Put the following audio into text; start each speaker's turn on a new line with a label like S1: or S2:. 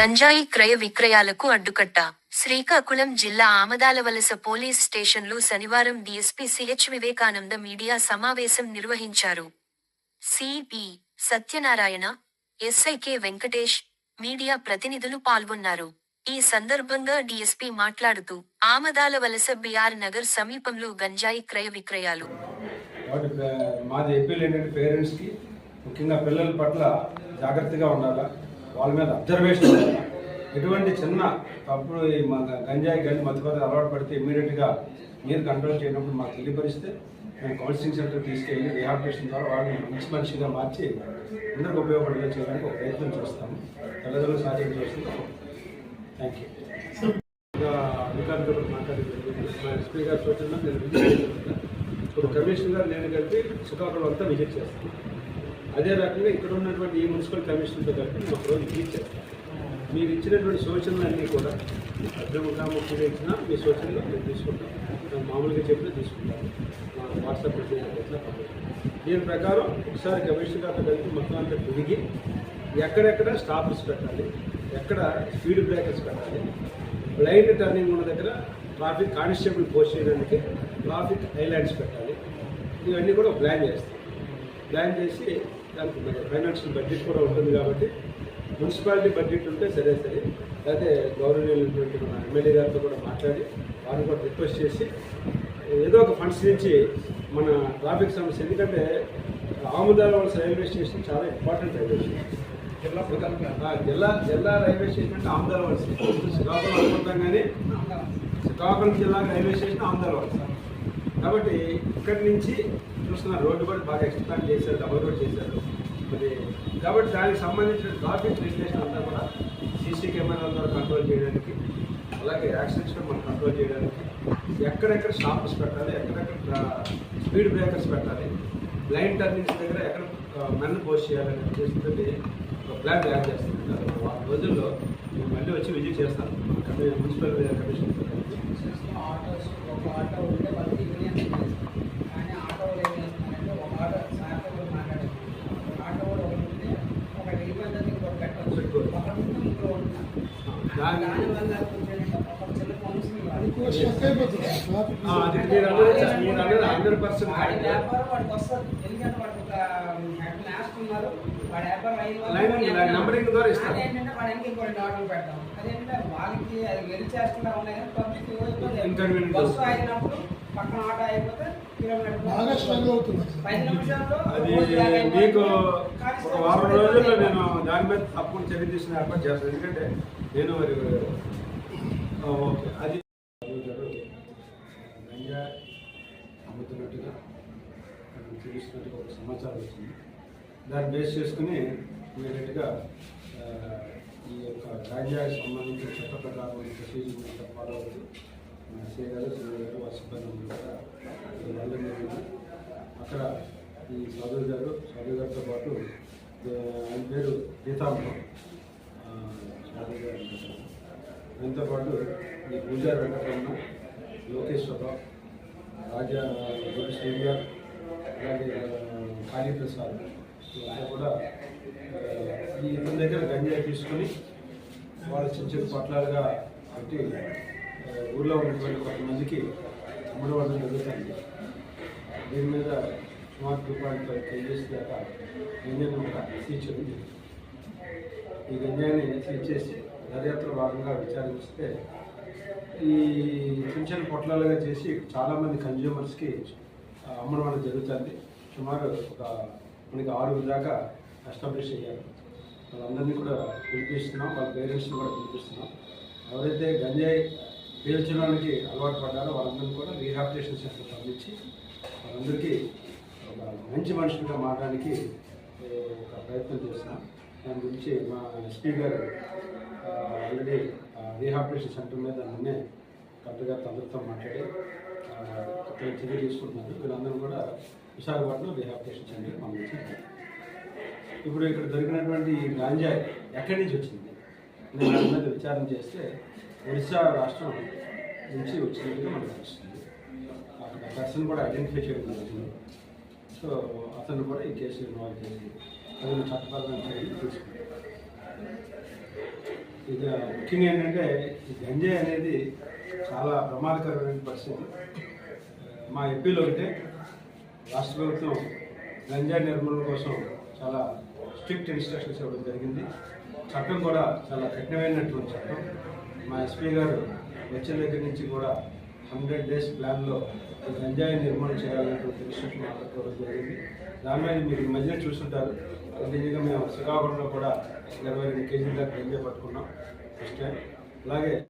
S1: గంజాయి క్రయ విక్రయాలకు అడ్డుకట్ట. శ్రీకాకుళం జిల్లా ఆమదాలవలస పోలీస్ స్టేషన్లో శనివారం డీఎస్పీ సిహెచ్ వివేకానంద మీడియా సమావేశం నిర్వహించారు. CP Satyanarayana SI K Venkatesh media ప్రతినిధులు పాల్గొన్నారు. ఈ సందర్భంగా డీఎస్పీ మాట్లాడుతూ ఆమదాల వలస బిఆర్ నగర్ సమీపంలో గంజాయి క్రయ విక్రయాలు.
S2: మాది పేరెంట్స్కి ముఖ్యంగా పిల్లల పట్ల జాగ్రత్తగా ఉండాలా? వాళ్ళ మీద అబ్జర్వేషన్ ఎటువంటి చిన్న తప్పుడు ఈ మా గంజాయి గంజి మధ్యపదాలు అలవాటు పడితే ఇమీడియట్గా మీరు కంట్రోల్ చేయనప్పుడు మాకు తెలియపరిస్తే మేము కౌన్సిలింగ్ సెంటర్ తీసుకెళ్ళి రిహాబిటేషన్ ద్వారా వాళ్ళని మంచి మనిషిగా మార్చి అందరికి ఉపయోగపడేలా చేయడానికి ఒక ప్రయత్నం చేస్తాము. తల్లిదండ్రులు సాధ్యం చేస్తున్నాం థ్యాంక్ యూ అధికారులతో కూడా మా ఎస్పీ గారి సూచనలో నేను విజిట్ చేస్తున్నాను ఇప్పుడు కమిషనర్ నేను కలిపి శ్రీకాకుళం అంతా విజిట్ చేస్తాను అదే రకంగా ఇక్కడ ఉన్నటువంటి ఈ మున్సిపల్ కమిషన్తో కలిపి నేను ఒకరోజు రోజు చేస్తాను. మీరు ఇచ్చినటువంటి సూచనలన్నీ కూడా అగ్రముఖాముఖిగా ఇచ్చినా మీ సూచనలు మేము తీసుకుంటాం మేము మామూలుగా చెప్పినా తీసుకుంటాం మా వాట్సాప్ ఎట్లా దీని ప్రకారం ఒకసారి కమిషనర్ గారితో కలిపి మొత్తం అంతా తిరిగి ఎక్కడెక్కడ స్టాప్స్ పెట్టాలి ఎక్కడ స్పీడ్ బ్రేకర్స్ పెట్టాలి బ్లైండ్ టర్నింగ్ ఉన్న దగ్గర ట్రాఫిక్ కానిస్టేబుల్ పోస్ట్ చేయడానికి ట్రాఫిక్ ఐలాండ్స్ పెట్టాలి. ఇవన్నీ కూడా ప్లాన్ చేస్తాం ప్లాన్ చేసి దానికి ఫైనాన్షియల్ బడ్జెట్ కూడా ఉంటుంది కాబట్టి మున్సిపాలిటీ బడ్జెట్ ఉంటే సరే సరే. లేకపోతే గౌరవనీయులైనటువంటి మన ఎమ్మెల్యే గారితో కూడా మాట్లాడి వారిని కూడా రిక్వెస్ట్ చేసి ఏదో ఒక ఫండ్స్ నుంచి మన ట్రాఫిక్ సమస్య. ఎందుకంటే ఆముదాల వలస రైల్వే స్టేషన్ చాలా ఇంపార్టెంట్ రైల్వే స్టేషన్ ఆ, జిల్లా జిల్లా రైల్వే స్టేషన్ అంటే ఆముదాల వలస శ్రీకాకుళం అనుకుంటాం కానీ శ్రీకాకుళం జిల్లా రైల్వే స్టేషన్ ఆముదాల వలస కాబట్టి ఇక్కడి నుంచి చూస్తున్న రోడ్డు కూడా బాగా ఎక్స్పాండ్ చేశారు డబుల్ రోడ్ చేశారు. మరి కాబట్టి దానికి సంబంధించిన ట్రాఫిక్ రెగ్యులేషన్ అంతా కూడా సీసీ కెమెరాల ద్వారా కంట్రోల్ చేయడానికి అలాగే యాక్సిడెంట్స్ మనం కంట్రోల్ చేయడానికి ఎక్కడెక్కడ స్టాప్స్ పెట్టాలి ఎక్కడెక్కడ స్పీడ్ బ్రేకర్స్ పెట్టాలి బ్లైండ్ టర్నింగ్స్ దగ్గర ఎక్కడ మెన్ పోస్ట్ చేయాలని ఉద్దేశంతో ఒక ప్లాన్ తయారు చేస్తుంది వారం రోజుల్లో నేను మళ్ళీ వచ్చి విజిట్ చేస్తాను. కమి- మున్సిపల్ కమిషనర్తో కలిపి
S3: ఆటోస్ ఒక ఆటో ఉంటే వాళ్ళకి యూనియన్ ఉంది. కానీ ఆటోలు ఏం చేస్తున్నారంటే ఒక ఆటో సార్తో కూడా మాట్లాడారు ఒక ఆటో కూడా ఒకటి ఉంటే ఒక ఇబ్బంది ఇంకోటి పెట్టవచ్చు
S2: పెట్టుకోవచ్చు.
S3: ఒకటి ఉంటే ఇంకో ఉంటాం
S2: దాని-
S3: దానివల్ల కొంచెం ఒక చిన్న కౌన్సిలింగ్
S2: ఆ, అది మీరు అన్నది మీరు అన్నది హండ్రెడ్ పర్సెంట్
S3: వాడి వ్యాపారం వాడికి వస్తుంది ఎందుకంటే ఒక నేస్తున్నారు వాడి వ్యాపారం అయిన
S2: నంబరింగ్ ద్వారా ఇస్తారు.
S3: పెడతాం అదేంటంటే వాళ్ళకి అది చేస్తున్నా ఉన్నాయి కానీ పబ్లిక్ బస్సు అయినప్పుడు పక్కన ఆటో అయిపోతే కిలోమీటర్
S4: బాగా స్ట్రగుల్ అవుతుంది
S2: అది మీకు ఒక వారం రోజుల్లో నేను దాని మీద తప్పకుండా చర్య తీసుకుని ఏర్పాటు చేస్తాను ఎందుకంటే నేను మరి ఓకే. అది గంజా అమ్ముతున్నట్టుగా అక్కడ ఒక సమాచారం వచ్చింది. దాన్ని బేస్ చేసుకుని ఇమీడియట్గా ఈ యొక్క గాంజాకి సంబంధించిన చట్ట ప్రకారం ప్రొసీజర్ అంతా ఫాలో అవుతూ మన సే గారు శ్రీ గారు వారి సిబ్బంది కూడా వెళ్ళడం జరిగింది అక్కడ ఈ చౌదరి గారు చౌదరి గారితో పాటు ఆ, ఆయన పేరు గీతాంబరం. దీంతోపాటు ఈ పూజారి వెంకటరమణ లోకేశ్వరరావు రాజా గురు శ్రీగారు అలాగే కాళీప్రసాద్ వీళ్ళంతా కూడా ఈ ఇతని దగ్గర గంజాయి తీసుకుని వాళ్ళ చిన్న చిన్న పట్లాలుగా పెట్టి ఊళ్ళో ఉన్నటువంటి కొంతమందికి అమ్మడం వల్ల జరుగుతుంది. దీని మీద సుమారు టూ పాయింట్ ఫైవ్ కేజీస్ దాకా గంజాయిని కూడా సీజ్ ఈ గంజాయిని సీజ్ చేసి దర్యాప్తులో భాగంగా విచారిస్తే ఈ చిన్న చిన్న పొట్లాలుగా చేసి చాలామంది కన్జ్యూమర్స్కి అమ్మడం అనేది జరుగుతుంది. సుమారు ఒక మనకి ఆరుగురు దాకా ఎస్టాబ్లిష్ అయ్యారు. వాళ్ళందరినీ కూడా పిలిపిస్తున్నాం వాళ్ళ పేరెంట్స్ని కూడా పిలిపిస్తున్నాం. ఎవరైతే గంజాయి పీల్చడానికి అలవాటు పడ్డారో వాళ్ళందరినీ కూడా రీహాబిలిటేషన్ సెంటర్ పంపించి వాళ్ళందరికీ ఒక మంచి మనుషులుగా మారడానికి ఒక ప్రయత్నం చేస్తున్నాం. దాని గురించి మా ఎస్పీ గారు ఆల్రెడీ రీహాబిలిటేషన్ సెంటర్ మీద నిన్నే కలెక్టర్ గారితో అందరితో మాట్లాడి కొత్తగా చర్య తీసుకుంటున్నారు వీళ్ళందరూ కూడా విశాఖపట్నం రీహాబిలిటేషన్ సెంటర్ పంపించారు. ఇప్పుడు ఇక్కడ దొరికినటువంటి ఈ గాంజా ఎక్కడి నుంచి వచ్చింది? నేను దాని మీద విచారం చేస్తే ఒరిస్సా రాష్ట్రం నుంచి వచ్చినట్టుగా మనకు తెలుస్తుంది. అక్కడ పర్సన్ కూడా ఐడెంటిఫై చేయడం జరిగింది సో అతను కూడా ఈ కేసు ఇన్వాల్వ్ చేసి తగిన చట్టపరమైన చర్యలు ఇది ఇక ముఖ్యంగా ఏంటంటే ఈ గంజాయి అనేది చాలా ప్రమాదకరమైన పరిస్థితి. మా ఎంపీలో ఒకటే రాష్ట్ర ప్రభుత్వం గంజాయి నిర్మూలన కోసం చాలా స్ట్రిక్ట్ ఇన్స్ట్రక్షన్స్ ఇవ్వడం జరిగింది. చట్టం కూడా చాలా కఠినమైనటువంటి చట్టం. మా ఎస్పీ గారు వచ్చిన దగ్గర నుంచి కూడా హండ్రెడ్ డేస్ ప్లాన్లో గంజాయి నిర్మాణం చేయాలనేటువంటి ఇన్స్ట్రక్షన్ మాట్లాడుకోవడం జరిగింది. దాని మీద మీరు ఈ మధ్యన చూస్తుంటారు నిజంగా మేము శ్రీకాకుళంలో కూడా ఇరవై రెండు కేజీల దాకా గంజాయి పట్టుకున్నాం. First time. అలాగే